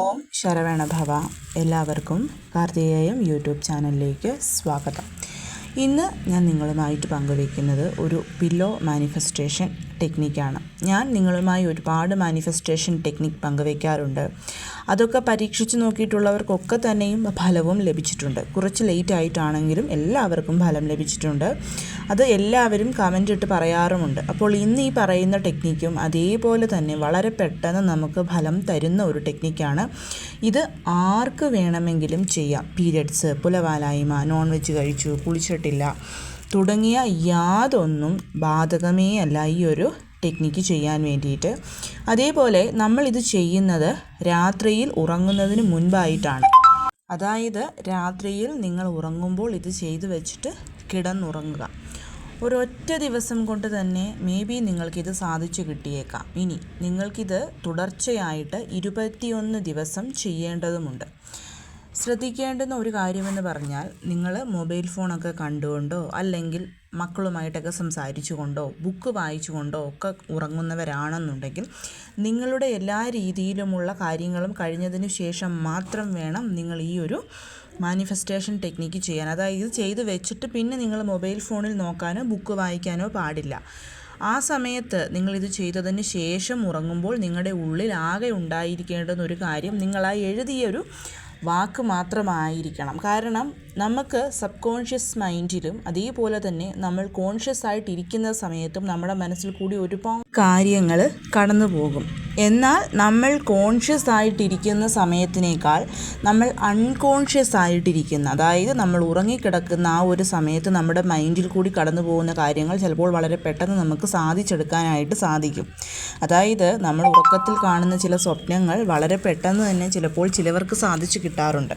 ഓം ശരവണ ഭവ എല്ലാവർക്കും കാർത്തികേയം യൂട്യൂബ് ചാനലിലേക്ക് സ്വാഗതം. ഇന്ന് ഞാൻ നിങ്ങളുമായിട്ട് പങ്കുവയ്ക്കുന്നത് ഒരു പില്ലോ മാനിഫെസ്റ്റേഷൻ ടെക്നിക്കാണ്. ഞാൻ നിങ്ങളുമായി ഒരുപാട് മാനിഫെസ്റ്റേഷൻ ടെക്നിക്ക് പങ്കുവയ്ക്കാറുണ്ട് അതൊക്കെ പരീക്ഷിച്ച് നോക്കിയിട്ടുള്ളവർക്കൊക്കെ തന്നെയും ഫലവും ലഭിച്ചിട്ടുണ്ട്. കുറച്ച് ലേറ്റ് ആയിട്ടാണെങ്കിലും എല്ലാവർക്കും ഫലം ലഭിച്ചിട്ടുണ്ട്. അത് എല്ലാവരും കമന്റ് ഇട്ട് പറയാറുമുണ്ട്. അപ്പോൾ ഇന്ന് ഈ പറയുന്ന ടെക്നിക്കും അതേപോലെ തന്നെ വളരെ പെട്ടെന്ന് നമുക്ക് ഫലം തരുന്ന ഒരു ടെക്നിക്കാണ് ഇത് ആർക്ക് വേണമെങ്കിലും ചെയ്യാം. പീരിയഡ്സ് പുലവാലായ്മ നോൺ വെജ് കഴിച്ചു കുളിച്ചിട്ടില്ല തുടങ്ങിയ യാതൊന്നും ബാധകമേ അല്ല ഈ ഒരു ടെക്നിക്ക് ചെയ്യാൻ വേണ്ടിയിട്ട്. അതേപോലെ നമ്മൾ ഇത് ചെയ്യുന്നത് രാത്രിയിൽ ഉറങ്ങുന്നതിന് മുൻപായിട്ടാണ്. അതായത് രാത്രിയിൽ നിങ്ങൾ ഉറങ്ങുമ്പോൾ ഇത് ചെയ്തു വെച്ചിട്ട് കിടന്നുറങ്ങുക. ഒരൊറ്റ ദിവസം കൊണ്ട് തന്നെ മേ ബി നിങ്ങൾക്കിത് സാധിച്ചു കിട്ടിയേക്കാം. ഇനി നിങ്ങൾക്കിത് തുടർച്ചയായിട്ട് ഇരുപത്തിയൊന്ന് ദിവസം ചെയ്യേണ്ടതുമുണ്ട്. ശ്രദ്ധിക്കേണ്ടുന്ന ഒരു കാര്യമെന്ന് പറഞ്ഞാൽ നിങ്ങൾ മൊബൈൽ ഫോണൊക്കെ കണ്ടുകൊണ്ടോ അല്ലെങ്കിൽ മക്കളുമായിട്ടൊക്കെ സംസാരിച്ചു കൊണ്ടോ ബുക്ക് വായിച്ചുകൊണ്ടോ ഒക്കെ ഉറങ്ങുന്നവരാണെന്നുണ്ടെങ്കിൽ നിങ്ങളുടെ എല്ലാ രീതിയിലുമുള്ള കാര്യങ്ങളും കഴിഞ്ഞതിന് ശേഷം മാത്രം വേണം നിങ്ങൾ ഈ ഒരു മാനിഫെസ്റ്റേഷൻ ടെക്നിക്ക് ചെയ്യാൻ. അതായത് ഇത് ചെയ്ത് വെച്ചിട്ട് പിന്നെ നിങ്ങൾ മൊബൈൽ ഫോണിൽ നോക്കാനോ ബുക്ക് വായിക്കാനോ പാടില്ല. ആ സമയത്ത് നിങ്ങളിത് ചെയ്തതിന് ശേഷം ഉറങ്ങുമ്പോൾ നിങ്ങളുടെ ഉള്ളിൽ ആകെ ഉണ്ടായിരിക്കേണ്ടുന്ന ഒരു കാര്യം നിങ്ങൾ ആ എഴുതിയൊരു വാക്ക് മാത്രമായിരിക്കണം. കാരണം നമുക്ക് സബ് കോൺഷ്യസ് മൈൻഡിലും അതേപോലെ തന്നെ നമ്മൾ കോൺഷ്യസ് ആയിട്ടിരിക്കുന്ന സമയത്തും നമ്മുടെ മനസ്സിൽ കൂടി ഒരുപാട് കാര്യങ്ങൾ കടന്നു പോകും എന്നാൽ നമ്മൾ കോൺഷ്യസ് ആയിട്ടിരിക്കുന്ന സമയത്തിനേക്കാൾ നമ്മൾ അൺകോൺഷ്യസ് ആയിട്ടിരിക്കുന്ന അതായത് നമ്മൾ ഉറങ്ങിക്കിടക്കുന്ന ആ ഒരു സമയത്ത് നമ്മുടെ മൈൻഡിൽ കൂടി കടന്നു പോകുന്ന കാര്യങ്ങൾ ചിലപ്പോൾ വളരെ പെട്ടെന്ന് നമുക്ക് സാധിച്ചെടുക്കാനായിട്ട് സാധിക്കും. അതായത് നമ്മൾ ഉറക്കത്തിൽ കാണുന്ന ചില സ്വപ്നങ്ങൾ വളരെ പെട്ടെന്ന് തന്നെ ചിലപ്പോൾ ചിലവർക്ക് സാധിച്ചു കിട്ടാറുണ്ട്.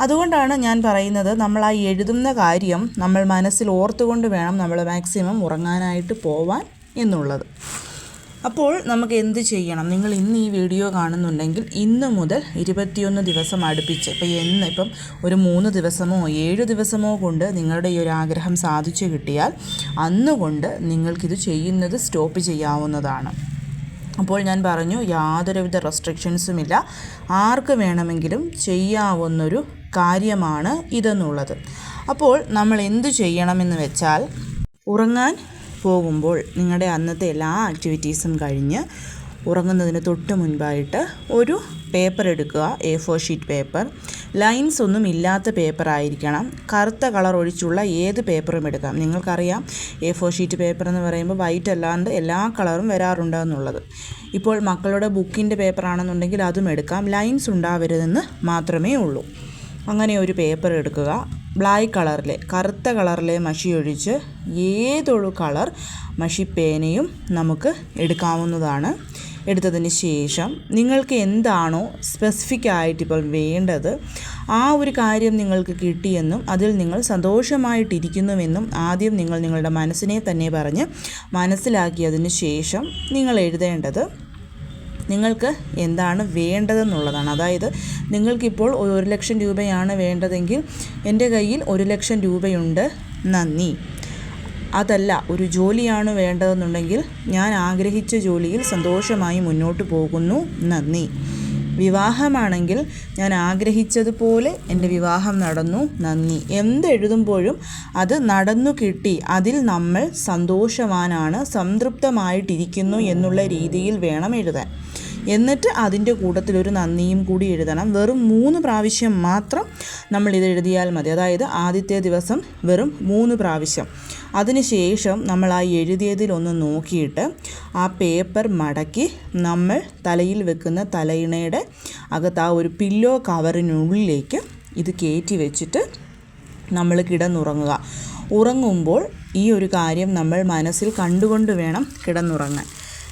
അതുകൊണ്ടാണ് ഞാൻ പറയുന്നത് നമ്മൾ ആ എഴുതുന്ന കാര്യം നമ്മൾ മനസ്സിൽ ഓർത്തുകൊണ്ട് വേണം നമ്മൾ മാക്സിമം ഉറങ്ങാനായിട്ട് പോവാൻ എന്നുള്ളത്. അപ്പോൾ നമുക്ക് എന്ത് ചെയ്യണം? നിങ്ങൾ ഇന്ന് ഈ വീഡിയോ കാണുന്നുണ്ടെങ്കിൽ ഇന്ന് മുതൽ ഇരുപത്തിയൊന്ന് ദിവസം അടുപ്പിച്ച് ഇപ്പോൾ എന്ന് ഇപ്പം ഒരു മൂന്ന് ദിവസമോ ഏഴ് ദിവസമോ കൊണ്ട് നിങ്ങളുടെ ഈ ഒരു ആഗ്രഹം സാധിച്ചു കിട്ടിയാൽ അന്നുകൊണ്ട് നിങ്ങൾക്കിത് ചെയ്യുന്നത് സ്റ്റോപ്പ് ചെയ്യാവുന്നതാണ്. അപ്പോൾ ഞാൻ പറഞ്ഞു യാതൊരുവിധ റെസ്ട്രിക്ഷൻസും ഇല്ല. ആർക്ക് വേണമെങ്കിലും ചെയ്യാവുന്നൊരു കാര്യമാണ് ഇതെന്നുള്ളത്. അപ്പോൾ നമ്മൾ എന്തു ചെയ്യണമെന്ന് വെച്ചാൽ ഉറങ്ങാൻ പോകുമ്പോൾ നിങ്ങളുടെ അന്നത്തെ എല്ലാ ആക്ടിവിറ്റീസും കഴിഞ്ഞ് ഉറങ്ങുന്നതിന് തൊട്ട് മുൻപായിട്ട് ഒരു പേപ്പർ എടുക്കുക A four sheet paper lines ഒന്നും ഇല്ലാത്ത പേപ്പർ ആയിരിക്കണം. കറുത്ത കളർ ഒഴിച്ചുള്ള ഏത് പേപ്പറും എടുക്കാം. നിങ്ങൾക്കറിയാം എ ഫോർ ഷീറ്റ് പേപ്പർ എന്ന് പറയുമ്പോൾ വൈറ്റ് അല്ലാണ്ട് എല്ലാ കളറും വരാറുണ്ട് എന്നുള്ളത്. ഇപ്പോൾ മക്കളുടെ ബുക്കിന്റെ പേപ്പറാണെന്നുണ്ടെങ്കിൽ അതും എടുക്കാം. ലൈൻസ് ഉണ്ടാവരുതെന്ന് മാത്രമേ ഉള്ളൂ. അങ്ങനെ ഒരു പേപ്പർ എടുക്കുക. ബ്ലാക്ക് കളറിലെ കറുത്ത കളറിലെ മഷി ഒഴിച്ച് ഏതൊരു കളർ മഷി പേനയും നമുക്ക് എടുക്കാവുന്നതാണ്. എടുത്തതിന് ശേഷം നിങ്ങൾക്ക് എന്താണോ സ്പെസിഫിക് ആയിട്ട് ഇപ്പോൾ വേണ്ടത് ആ ഒരു കാര്യം നിങ്ങൾക്ക് കിട്ടിയെന്നും അതിൽ നിങ്ങൾ സന്തോഷമായിട്ടിരിക്കുന്നുവെന്നും ആദ്യം നിങ്ങൾ നിങ്ങളുടെ മനസ്സിനെ തന്നെ പറഞ്ഞ് മനസ്സിലാക്കിയതിന് ശേഷം നിങ്ങൾ എഴുതേണ്ടത് നിങ്ങൾക്ക് എന്താണ് വേണ്ടതെന്നുള്ളതാണ്. അതായത് നിങ്ങൾക്കിപ്പോൾ ഒരു ലക്ഷം രൂപയാണ് വേണ്ടതെങ്കിൽ എന്റെ കയ്യിൽ ഒരു ലക്ഷം രൂപയുണ്ട്. നന്ദി. അതല്ല ഒരു ജോലിയാണ് വേണ്ടതെന്നുണ്ടെങ്കിൽ ഞാൻ ആഗ്രഹിച്ച ജോലിയിൽ സന്തോഷമായി മുന്നോട്ട് പോകുന്നു. നന്ദി. വിവാഹമാണെങ്കിൽ ഞാൻ ആഗ്രഹിച്ചതുപോലെ എന്റെ വിവാഹം നടന്നു. നന്ദി. എന്തെഴുതുമ്പോഴും അത് നടന്നു കിട്ടി. അതിൽ നമ്മൾ സന്തോഷവാനാണ് സംതൃപ്തമായിട്ടിരിക്കുന്നു എന്നുള്ള രീതിയിൽ വേണം എഴുതാൻ. എന്നിട്ട് അതിന്റെ കൂട്ടത്തിൽ ഒരു നന്ദിയും കൂടി എഴുതണം. വെറും മൂന്ന് പ്രാവശ്യം മാത്രം നമ്മൾ ഇത് എഴുതിയാൽ മതി. അതായത് ആദ്യത്തെ ദിവസം വെറും മൂന്ന് പ്രാവശ്യം. അതിനുശേഷം നമ്മൾ ആ എഴുതിയതിലൊന്ന് നോക്കിയിട്ട് ആ പേപ്പർ മടക്കി നമ്മൾ തലയിൽ വെക്കുന്ന തലയിണയുടെ അകത്ത് ആ ഒരു പില്ലോ കവറിനുള്ളിലേക്ക് ഇത് കയറ്റി വെച്ചിട്ട് നമ്മൾ കിടന്നുറങ്ങുക. ഉറങ്ങുമ്പോൾ ഈ ഒരു കാര്യം നമ്മൾ മനസ്സിൽ കണ്ടുകൊണ്ട് വേണം കിടന്നുറങ്ങാൻ.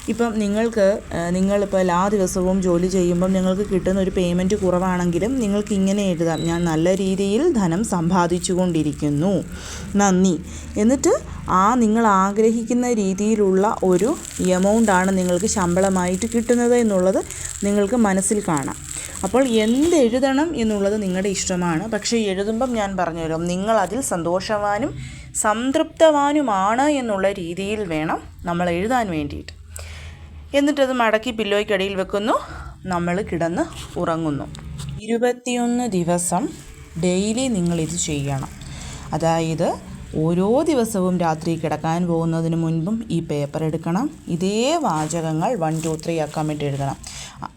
ഇപ്പം നിങ്ങൾക്ക് നിങ്ങളിപ്പോൾ എല്ലാ ദിവസവും ജോലി ചെയ്യുമ്പം നിങ്ങൾക്ക് കിട്ടുന്ന ഒരു പേയ്മെന്റ് കുറവാണെങ്കിലും നിങ്ങൾക്ക് ഇങ്ങനെ എഴുതാം. ഞാൻ നല്ല രീതിയിൽ ധനം സമ്പാദിച്ചുകൊണ്ടിരിക്കുന്നു. നന്ദി. എന്നിട്ട് ആ നിങ്ങൾ ആഗ്രഹിക്കുന്ന രീതിയിലുള്ള ഒരു എമൗണ്ടാണ് നിങ്ങൾക്ക് ശമ്പളമായിട്ട് കിട്ടുന്നത് എന്നുള്ളത് നിങ്ങൾക്ക് മനസ്സിൽ കാണാം. അപ്പോൾ എന്ത് എഴുതണം എന്നുള്ളത് നിങ്ങളുടെ ഇഷ്ടമാണ്. പക്ഷേ എഴുതുമ്പം ഞാൻ പറഞ്ഞുതരും. നിങ്ങൾ അതിൽ സന്തോഷവാനും സംതൃപ്തവാനുമാണ് എന്നുള്ള രീതിയിൽ വേണം നമ്മൾ എഴുതാൻ വേണ്ടിയിട്ട്. എന്നിട്ടത് മടക്കി പില്ലോയ്ക്കടിയിൽ വെക്കുന്നു. നമ്മൾ കിടന്ന് ഉറങ്ങുന്നു. ഇരുപത്തിയൊന്ന് ദിവസം ഡെയിലി നിങ്ങളിത് ചെയ്യണം. അതായത് ഓരോ ദിവസവും രാത്രി കിടക്കാൻ പോകുന്നതിന് മുൻപും ഈ പേപ്പർ എടുക്കണം. ഇതേ വാചകങ്ങൾ വൺ ടു ത്രീ ആക്കാൻ എഴുതണം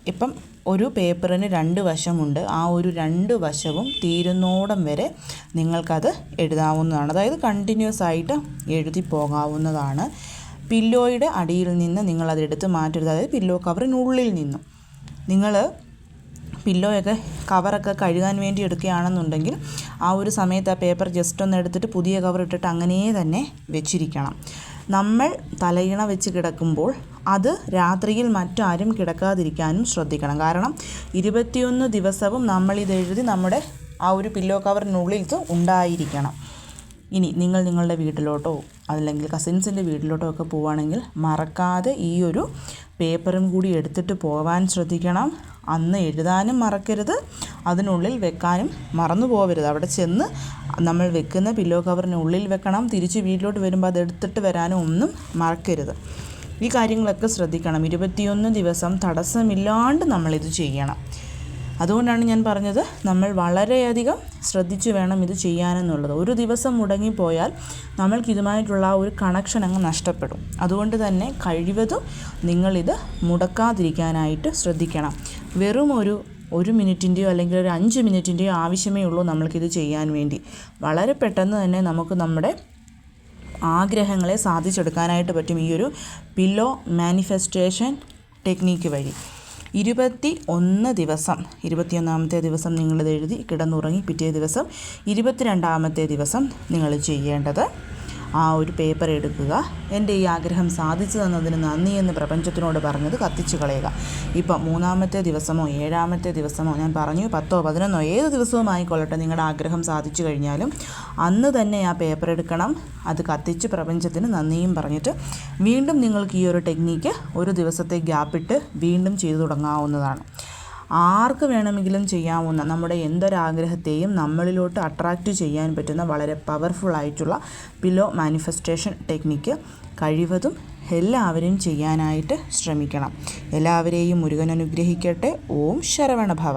ഇപ്പം ഒരു പേപ്പറിന് രണ്ട് വശമുണ്ട്. ആ ഒരു രണ്ട് വശവും തീരുന്നോടം വരെ നിങ്ങൾക്കത് എഴുതാവുന്നതാണ്. അതായത് കണ്ടിന്യൂസ് ആയിട്ട് എഴുതി പോകാവുന്നതാണ്. പില്ലോയുടെ അടിയിൽ നിന്ന് നിങ്ങളതെടുത്ത് മാറ്റരുത്. അതായത് പില്ലോ കവറിനുള്ളിൽ നിന്നും. നിങ്ങൾ പില്ലോയൊക്കെ കവറൊക്കെ കഴുകാൻ വേണ്ടി എടുക്കുകയാണെന്നുണ്ടെങ്കിൽ ആ ഒരു സമയത്ത് ആ പേപ്പർ ജസ്റ്റ് ഒന്ന് എടുത്തിട്ട് പുതിയ കവർ ഇട്ടിട്ട് അങ്ങനെ തന്നെ വെച്ചിരിക്കണം. നമ്മൾ തലയിണ വെച്ച് കിടക്കുമ്പോൾ അത് രാത്രിയിൽ മറ്റാരും കിടക്കാതിരിക്കാനും ശ്രദ്ധിക്കണം. കാരണം ഇരുപത്തിയൊന്ന് ദിവസവും നമ്മളിതെഴുതി നമ്മുടെ ആ ഒരു പില്ലോ കവറിനുള്ളിൽ ഉണ്ടായിരിക്കണം. ഇനി നിങ്ങൾ നിങ്ങളുടെ വീട്ടിലോട്ടോ അല്ലെങ്കിൽ കസിൻസിന്റെ വീട്ടിലോട്ടോ ഒക്കെ പോവുകയാണെങ്കിൽ മറക്കാതെ ഈ ഒരു പേപ്പറും കൂടി എടുത്തിട്ട് പോകാൻ ശ്രദ്ധിക്കണം. അന്ന് എഴുതാനും മറക്കരുത്. അതിനുള്ളിൽ വെക്കാനും മറന്നു പോകരുത് അവിടെ ചെന്ന് നമ്മൾ വെക്കുന്ന പില്ലോ കവറിനുള്ളിൽ വെക്കണം. തിരിച്ച് വീട്ടിലോട്ട് വരുമ്പോൾ അത് എടുത്തിട്ട് വരാനും ഒന്നും മറക്കരുത്. ഈ കാര്യങ്ങളൊക്കെ ശ്രദ്ധിക്കണം. ഇരുപത്തിയൊന്ന് ദിവസം തടസ്സമില്ലാണ്ട് നമ്മളിത് ചെയ്യണം. അതുകൊണ്ടാണ് ഞാൻ പറഞ്ഞത് നമ്മൾ വളരെയധികം ശ്രദ്ധിച്ചു വേണം ഇത് ചെയ്യാനെന്നുള്ളത്. ഒരു ദിവസം മുടങ്ങിപ്പോയാൽ നമ്മൾക്കിതുമായിട്ടുള്ള ആ ഒരു കണക്ഷൻ അങ്ങ് നഷ്ടപ്പെടും. അതുകൊണ്ട് തന്നെ കഴിവതും നിങ്ങളിത് മുടക്കാതിരിക്കാനായിട്ട് ശ്രദ്ധിക്കണം. വെറും ഒരു ഒരു മിനിറ്റിന്റെയോ അല്ലെങ്കിൽ ഒരു അഞ്ച് മിനിറ്റിന്റെയോ ആവശ്യമേ ഉള്ളൂ നമ്മൾക്കിത് ചെയ്യാൻ വേണ്ടി. വളരെ പെട്ടെന്ന് തന്നെ നമുക്ക് നമ്മുടെ ആഗ്രഹങ്ങളെ സാധിച്ചെടുക്കാനായിട്ട് പറ്റും ഈ ഒരു പില്ലോ മാനിഫെസ്റ്റേഷൻ ടെക്നീക്ക് വഴി. ഇരുപത്തി ഒന്ന് ദിവസം. ഇരുപത്തിയൊന്നാമത്തെ ദിവസം നിങ്ങളിത് എഴുതി കിടന്നുറങ്ങി പിറ്റേ ദിവസം ഇരുപത്തിരണ്ടാമത്തെ ദിവസം നിങ്ങൾ ചെയ്യേണ്ടത് ആ ഒരു പേപ്പർ എടുക്കുക. എന്റെ ഈ ആഗ്രഹം സാധിച്ചു തന്നതിന് നന്ദി എന്ന് പ്രപഞ്ചത്തിനോട് പറഞ്ഞത് കത്തിച്ചു കളയുക. ഇപ്പം മൂന്നാമത്തെ ദിവസമോ ഏഴാമത്തെ ദിവസമോ ഞാൻ പറഞ്ഞു പത്തോ പതിനൊന്നോ ഏത് ദിവസവും ആയിക്കൊള്ളട്ടെ. നിങ്ങളുടെ ആഗ്രഹം സാധിച്ചു കഴിഞ്ഞാലും അന്ന് തന്നെ ആ പേപ്പർ എടുക്കണം. അത് കത്തിച്ച് പ്രപഞ്ചത്തിന് നന്ദിയും പറഞ്ഞിട്ട് വീണ്ടും നിങ്ങൾക്ക് ഈ ഒരു ടെക്നീക്ക് ഒരു ദിവസത്തെ ഗ്യാപ്പിട്ട് വീണ്ടും ചെയ്തു തുടങ്ങാവുന്നതാണ്. ആർക്ക് വേണമെങ്കിലും ചെയ്യാവുന്ന നമ്മുടെ എന്തൊരാഗ്രഹത്തെയും നമ്മളിലോട്ട് അട്രാക്റ്റ് ചെയ്യാൻ പറ്റുന്ന വളരെ പവർഫുൾ ആയിട്ടുള്ള പിലോ മാനിഫെസ്റ്റേഷൻ ടെക്നിക്ക് കഴിവതും എല്ലാവരും ചെയ്യാനായിട്ട് ശ്രമിക്കണം. എല്ലാവരെയും മുരുകൻ അനുഗ്രഹിക്കട്ടെ. ഓം ശരവണഭവ.